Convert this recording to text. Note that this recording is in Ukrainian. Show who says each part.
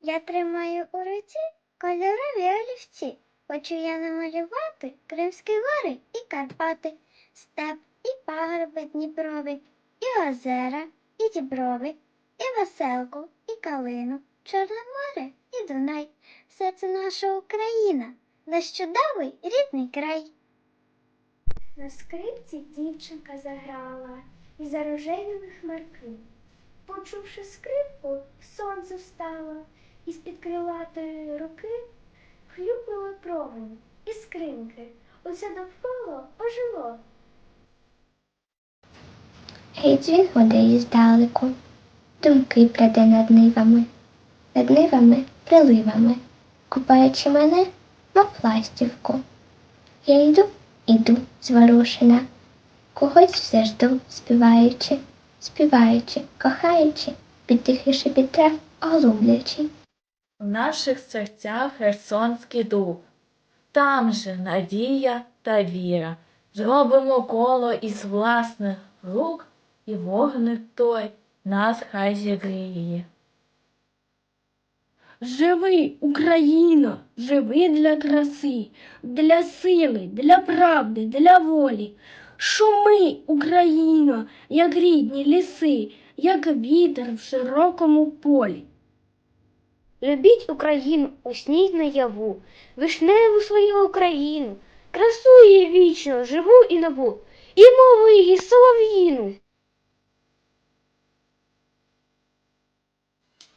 Speaker 1: Я тримаю у руці кольорові олівці. Хочу я намалювати Кримські гори і Карпати, степ і пагорби Дніпрові, і озера, і діброви, і веселку, і калину, Чорне море і Дунай. Все це наша Україна, наш чудовий рідний край. На скрипці дівчинка заграла і за рожевими хмарки. Почувши скрипку, сонце встало, і з-під крилатої руки хлюпнули промені і скринки. Усе довкола ожило.
Speaker 2: Гей дзвін гуде здалеку, думки пряде над нивами, над нивами приливами, купаючи мене, мов ластівку. Я йду, іду зворушена, когось все жду, співаючи, співаючи, кохаючи, під тихий шепіт оглублячи.
Speaker 3: В наших серцях Херсонський дух, там же надія та віра. Зробимо коло із власних рук, і вогник той нас хай зігріє.
Speaker 4: Живи, Україно, живи для краси, для сили, для правди, для волі. Шуми, Україно, як рідні ліси, як вітер в широкому полі.
Speaker 1: Любіть Україну, усніть наяву, вишневу свою Україну, красу її вічно, живу і нову, і мову її солов'їну.